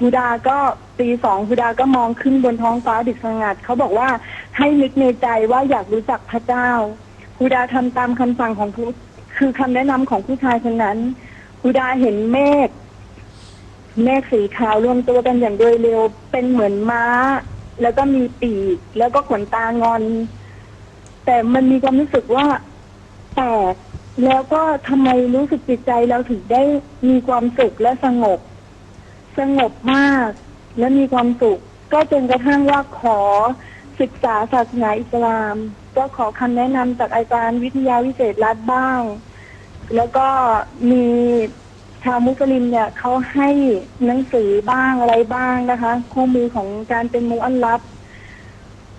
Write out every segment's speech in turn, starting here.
ฮูดาก็ตีสองฮูดาก็มองขึ้นบนท้องฟ้าดึกสงัดเขาบอกว่าให้นึกในใจว่าอยากรู้จักพระเจ้าฮูดาทำตามคำสั่งของผู้คือคำแนะนำของผู้ชายคนนั้นฮูดาเห็นเมฆเมฆสีขาวรวมตัวกันอย่างโดยเร็วเป็นเหมือนม้า แล้วก็มีปีก แล้วก็ขนตางอน แต่มันมีความรู้สึกว่าแปลกแล้วก็ทำไมรู้สึกจิตใจเราถึงได้มีความสุขและสงบ สงบมาก และมีความสุข ก็จนกระทั่งว่าขอศึกษาศาสนาอิสลาม ก็ขอคำแนะนำจากอาจารย์วิทยาวิเศษรัฐบ้าง แล้วก็มีชาวมุสลิมเนี่ยเขาให้หนังสือบ้างอะไรบ้างนะคะ คู่มือของการเป็นมุอัลลับ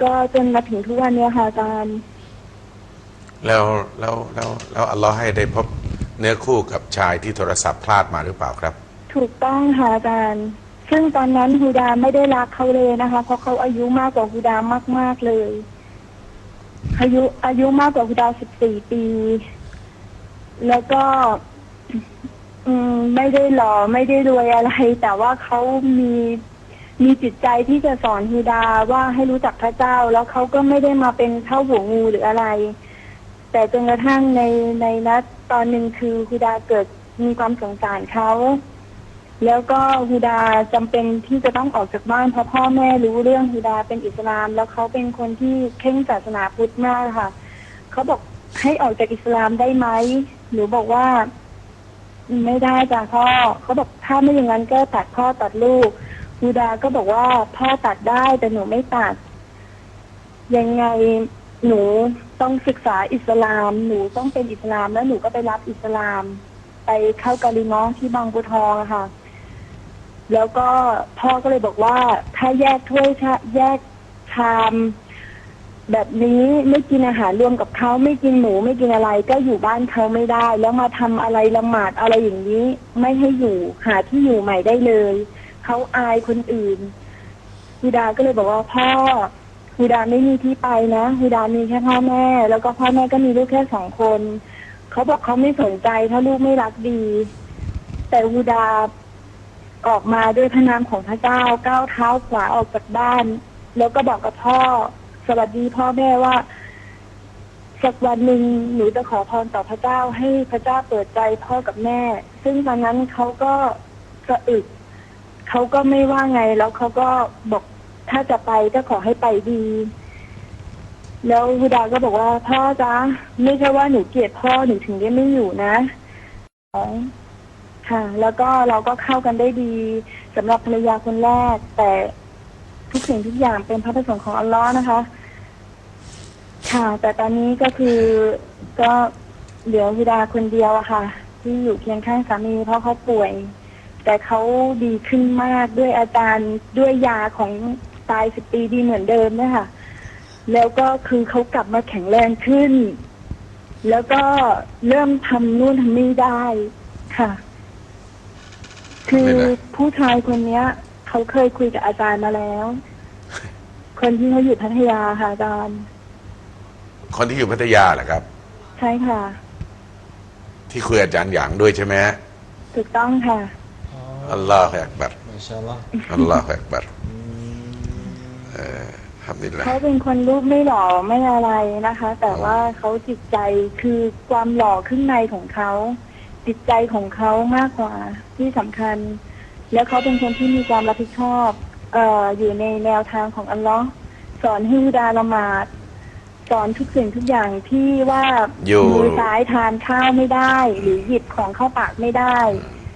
ก็จนมาถึงทุกวันเนี้ค่ะอาจารย์แล้วแล้วแล้วแล้วอัลลอฮ์ให้ได้พบเนื้อคู่กับชายที่โทรศัพท์พลาดมาหรือเปล่าครับ ถูกต้องค่ะอาจารย์ ซึ่งตอนนั้นฮูดาไม่ได้รักเขาเลยนะคะ เพราะเขาอายุมากกว่าฮูดามาก ๆ เลย อายุอายุมากกว่าฮูดาสิบสี่ปี แล้วก็ อืม ไม่ได้หล่อไม่ได้รวยอะไร แต่ว่าเขามีมีจิตใจที่จะสอนฮูดาว่าให้รู้จักพระเจ้า แล้วเขาก็ไม่ได้มาเป็นเท่าหัวงูหรืออะไร แต่จนกระทั่งในในนัดตอนหนึ่งคือฮูดาเกิดมีความสงสารเขา แล้วก็ฮูดาจำเป็นที่จะต้องออกจากบ้านเพราะพ่อแม่รู้เรื่องฮูดาเป็นอิสลาม แล้วเขาเป็นคนที่เคร่งศาสนาพุทธมากค่ะเขาบอกให้ออกจากอิสลามได้ไหมหนูบอกว่า ไม่ได้จ้ะพ่อเขาบอกถ้าไม่อย่างนั้นก็ตัดพ่อตัดลูกฮูดาก็บอกว่าพ่อตัดได้แต่หนูไม่ตัด ยังไงหนูต้องศึกษาอิสลาม หนูต้องเป็นอิสลามแล้วหนูก็ไปรับอิสลาม ไปเข้ากาลิมอที่บางบัวทองค่ะ แล้วก็พ่อก็เลยบอกว่า ถ้าแยกถ้วยชาแยกชาม แบบนี้ไม่กินอาหารรวมกับเขาไม่กินหมูไม่กินอะไร ก็อยู่บ้านเขาไม่ได้ แล้วมาทำอะไรละหมาดอะไรอย่างนี้ ไม่ให้อยู่หาที่อยู่ใหม่ได้เลยเขาอายคนอื่นฮูดาก็เลยบอกว่าพ่อฮูดาไม่มีที่ไปนะฮูดามีแค่พ่อแม่ แล้วก็พ่อแม่ก็มีลูกแค่สองคนเขาบอกเขาไม่สนใจถ้าลูกไม่รักดี แต่ฮูดา ออกมาด้วยพระนามของพระเจ้าก้าวเท้าขวาออกจากบ้าน แล้วก็บอกกับพ่อ สวัสดีพ่อแม่ว่า สักวันหนึ่งหนูจะขอพรต่อพระเจ้าให้พระเจ้าเปิดใจพ่อกับแม่ ซึ่งตอนนั้นเขาก็สะอึกเขาก็ไม่ว่าไง แล้วเขาก็บอกถ้าจะไปก็ขอให้ไปดี แล้วฮูดาก็บอกว่า พ่อจ๊ะไม่ใช่ว่าหนูเกลียดพ่อหนูถึงได้ไม่อยู่นะ ค่ะ แล้วก็เราก็เข้ากันได้ดีสำหรับภรรยาคนแรก แต่ทุกสิ่งทุกอย่างเป็นพระประสงค์ของอัลลอฮ์นะคะ ค่ะ แต่ตอนนี้ก็คือก็เหลือวิดาคนเดียวอะค่ะ ที่อยู่เคียงข้างสามีเพราะเขาป่วย แต่เขาดีขึ้นมากด้วยอาจารย์ด้วยยาของตายสิบปีดีเหมือนเดิมเนี่ยค่ะ แล้วก็คือเขากลับมาแข็งแรงขึ้น แล้วก็เริ่มทำนู่นทำนี่ได้ค่ะ คือไม่ได้ผู้ชายคนเนี้ย เขาเคยคุยกับอาจารย์มาแล้ว คนที่เขาอยู่พัทยาค่ะอาจารย์ คนที่อยู่พัทยาเหรอครับ ใช่ค่ะ ที่คุยอาจารย์หยางด้วยใช่ไหมฮะถูกต้องค่ะอัลลอฮฺอักบัรมาชาอัลลอฮ์อัลลอฮฺอักบัรเอ่อฮัมดุลิลละเขาเป็นคนรูปไม่หล่อไม่อะไรนะคะ แต่ว่าเขาจิตใจคือความหล่อข้างในของเขา จิตใจของเขามากกว่าที่สำคัญ แล้วเขาเป็นคนที่มีความรับผิดชอบเอ่ออยู่ในแนวทางของอัลลอฮ์สอนให้ฮูดาละหมาด สอนทุกสิ่งทุกอย่างที่ว่าอยู่ มือซ้ายทานข้าวไม่ได้ หรือหยิบของเข้าปากไม่ได้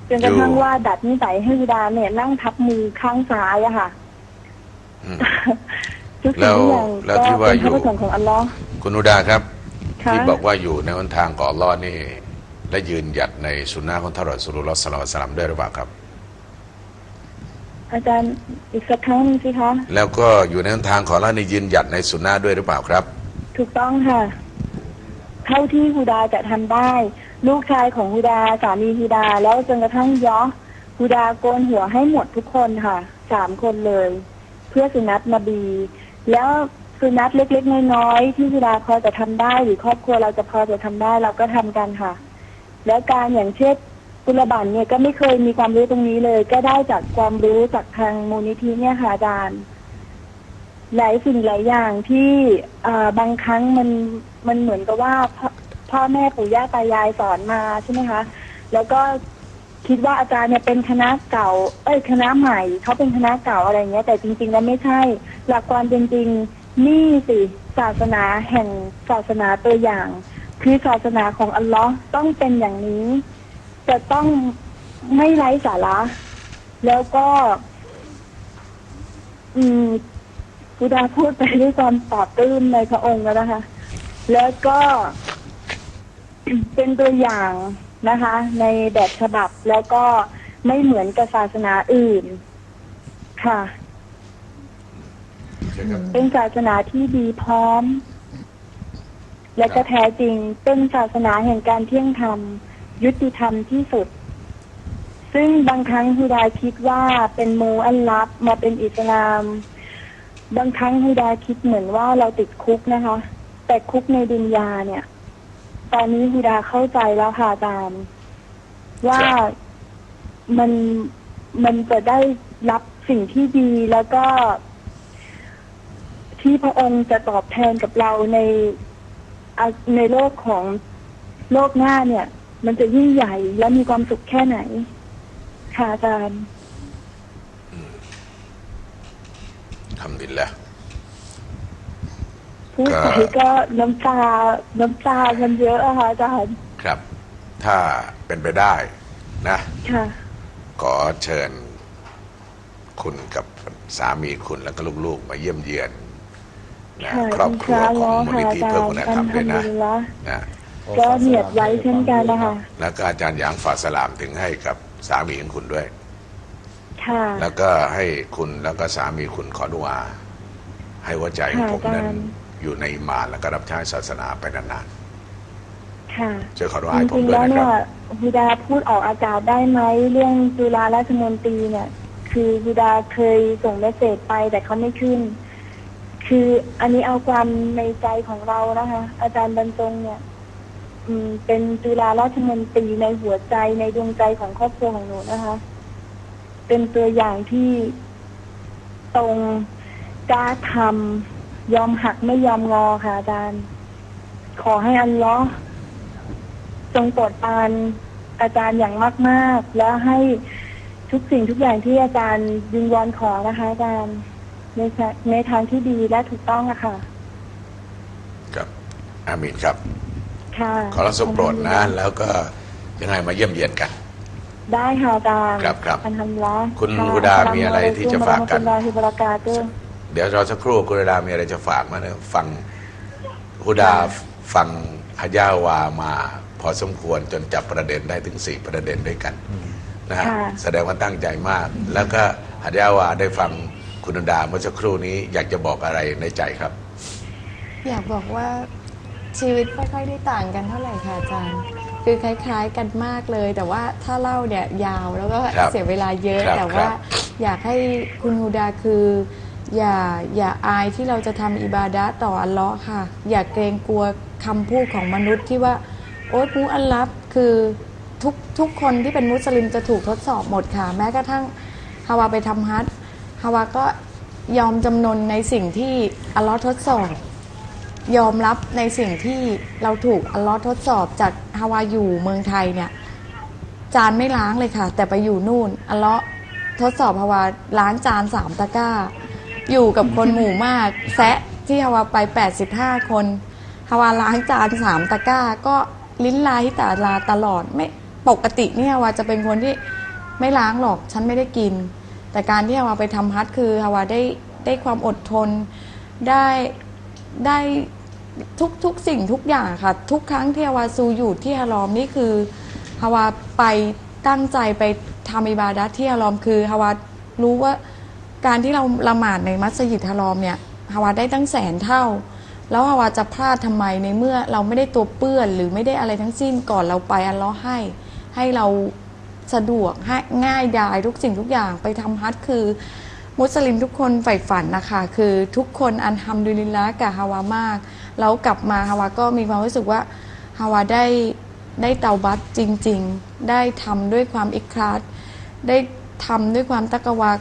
จนกระทั่งว่าดัดนิสัยให้ฮูดาเนี่ยนั่งทับมือข้างซ้ายอะค่ะ อืม ทุกสิ่งทุกอย่างแล้วก็ที่ว่าเป็นอพยู่ ระประสงค์ของอัลลอฮ์คุณอุดาครับ ค่ะ ที่บอกว่าอยู่ในหนทางของอัลลอฮ์นี่ และยืนหยัดในสุนนะของท่านรอสูลุลลอฮ์สลลัลลอฮุอะลัยฮิวะสัลลัมด้วยหรือเปล่าครับ อาจารย์อีกสักครั้งหนึงสิคะแล้วก็อยู่ในหนทางของอัลลอฮ์นี่ยืนหยัดในสุนนะด้วยหรือเปล่าครับ ถูกต้องค่ะ เท่าที่ฮูดาจะทำได้ ลูกชายของฮูดาสามีฮูดา แล้วจนกระทั่งยอฮูดาโกนหัวให้หมดทุกคนค่ะสามคนเลย เพื่อสุนัตนบี แล้วสุนัตเล็กๆน้อยๆที่ฮูดาพอจะทำได้หรือครอบครัวเราจะพอจะทำได้เราก็ทำกันค่ะ แล้วการอย่างเช่นกุลบันเนี่ยก็ไม่เคยมีความรู้ตรงนี้เลย ก็ได้จากความรู้จากทางมูลนิธิเนี่ยค่ะอาจารย์หลายสิ่งหลายอย่างที่บางครั้งมันมันเหมือนกับว่าพ่อพ่อแม่ปู่ย่าตายายสอนมาใช่ไหมคะ แล้วก็คิดว่าอาจารย์เนี่ยเป็นคณะเก่า เอ้ยคณะใหม่เขาเป็นคณะเก่าอะไรเงี้ย แต่จริงๆแล้วไม่ใช่ หลักความเป็นจริงนี่สิศาสนาแห่งศาสนาตัวอย่าง คือศาสนาของอัลลอฮ์ต้องเป็นอย่างนี้ จะต้องไม่ไร้สาระ แล้วก็ อืมพุดาพูดไปด้วยความปลอบปลื้มในพระองค์แล้วนะคะ แล้วก็เป็นตัวอย่างนะคะ ในแบบฉบับแล้วก็ไม่เหมือนกับศาสนาอื่น ค่ะใช่ครับเป็นศาสนาที่ดีพร้อม และก็แท้จริงเป็นศาสนาแห่งการเที่ยงธรรม ยุติธรรมที่สุด ซึ่งบางครั้งฮูดาคิดว่าเป็นโมอัลลับมาเป็นอิสลาม บางครั้งฮูดาคิดเหมือนว่าเราติดคุกนะคะ แต่คุกในดุนยาเนี่ย ตอนนี้ฮูดาเข้าใจแล้วค่ะอาจารย์ว่ามันมันจะได้รับสิ่งที่ดีแล้วก็ที่พระองค์จะตอบแทนกับเราใน อะในโลกของโลกหน้าเนี่ย มันจะยิ่งใหญ่และมีความสุขแค่ไหน ค่ะอาจารย์ทำดีแล้ว พูดไปก็น้ำตา น้ำตามันเยอะอะค่ะอาจารย์ ครับ ถ้าเป็นไปได้นะ ค่ะ ขอเชิญคุณกับสามีคุณแล้วก็ลูกๆ มาเยี่ยมเยือน นะค่ะครอบครัวของมูลนิธิเพื่อคุณธรรมด้วยนะอัลฮัมดุลิลลาห์นะก็เนียดไว้เช่นกันนะคะแล้วก็อาจารย์หยางฝากสลามถึงให้กับสามีของคุณด้วย ค่ะ แล้วก็ให้คุณแล้วก็สามีคุณขอดุอาให้หัวใจของค่ะผมนั้นอาจารย์อยู่ในอีหมานแล้วก็รับใช้ศาสนาไปนานค่ะๆช่วยขอดุจอาให้ผมริงๆด้วยแล้วนะคเนี่รัยบฮูดาพูดออกอากาศได้ไหมเรื่องจุฬาราชมนตรีเนี่ย คือฮูดาเคยส่งเมสเซจไปแต่เขาไม่ขึ้น คืออันนี้เอาความในใจของเรานะคะ อาจารย์บรรจงเนี่ย อืม เป็นจุฬาราชมนตรีในหัวใจในดวงใจของครอบครัวของหนูนะคะ เป็นตัวอย่างที่ตรงกล้าทำยอมหักไม่ยอมงอค่ะอาจารย์ ขอให้อันลเลอจงโปรดปานอาจารย์อย่างมาก ๆ และให้ทุกสิ่งทุกอย่างที่อาจารย์ยิงวอนขอนะคะอาจารย์ ในทางในทางที่ดีและถูกต้องอะค่ะ ครับ อามีนครับ ค่ะขอรับทรงโปรดนะ แล้วก็ยังไงมาเยี่ยมเยียนกัน ได้ค่ะอาจารย์ครับครับอันทำละคุณฮูดามีอะไรที่จะฝากกัน อัสลามุอะลัยกุมวะเราะมะตุลลอฮิวะบะเราะกาตุฮ์ เดี๋ยวเราสักครู่คุณดามีอะไรจะฝากมาเนี่ยฟังคุณดาฟังฮะยาวามาพอสมควรจนจับประเด็นได้ถึงสี่ประเด็นด้วยกันนะฮะค่ะ แสดงว่าตั้งใจมาก แล้วก็ฮะยาวาได้ฟัง คุณดาเมื่อสักครู่นี้อยากจะบอกอะไรในใจครับ อยากบอกว่าชีวิตไม่ค่อยได้ต่างกันเท่าไหร่ค่ะอาจารย์ คือคล้ายๆกันมากเลย แต่ว่าถ้าเล่าเนี่ยยาวแล้วก็ครับเสียเวลาเยอะ ครับแต่ว่าครับอยากให้คุณฮูดาคือ อย่าอย่าอายที่เราจะทำอิบาดะห์ต่ออัลเลาะห์ค่ะ อย่าเกรงกลัวคำพูดของมนุษย์ที่ว่า โอ๊ยมูอัลลับคือทุกทุกคนที่เป็นมุสลิมจะถูกทดสอบหมดค่ะ แม้กระทั่งฮาวาไปทำฮัจญ์ ฮาวาก็ยอมจำนนในสิ่งที่อัลเลาะห์ทดสอบ ยอมรับในสิ่งที่เราถูกอัลเลอฮ์ทดสอบจากฮาวาอยู่เมืองไทยเนี่ยจานไม่ล้างเลยค่ะ แต่ไปอยู่นู่นอัลเลอฮ์ทดสอบฮาวาล้างจานสามตะกร้า อยู่กับคนหมู่มากแซะที่ฮาวาไป 85 คนฮาวาล้างจานสามตะกร้า ก็ลิ้นลาฮิตาลาตลอดไม่ปกติเนี่ยฮาวาจะเป็นคนที่ไม่ล้างหรอกฉันไม่ได้กิน แต่การที่ฮาวาไปทำฮัทคือฮาวาได้ได้ความอดทนได้ได้ทุกทุกสิ่งทุกอย่างค่ะ ทุกครั้งที่ฮาวาซูอยู่ที่ฮารอมนี่คือฮาวาไปตั้งใจไปทำอิบาดะที่ฮารอมคือฮาวารู้ว่าการที่เราละหมาดในมัสยิดฮารอมเนี่ยฮาวาได้ตั้งแสนเท่า แล้วฮาวาจะพลาดทำไมในเมื่อเราไม่ได้ตัวเปื้อนหรือไม่ได้อะไรทั้งสิ้นก่อนเราไปอัลเลอฮ์ให้ ให้เรา สะดวกง่ายดายทุกสิ่งทุกอย่างไปทำฮัทคือ มุสลิมทุกคนใฝ่ฝันนะคะ คือทุกคนอันทำดุลินละกับฮาวามาก แล้วกลับมาฮาวาก็มีความรู้สึกว่าฮาวาได้ได้เตาบัตจริง ๆ ได้ทำด้วยความอิคลาสได้ทำด้วยความตะกะวา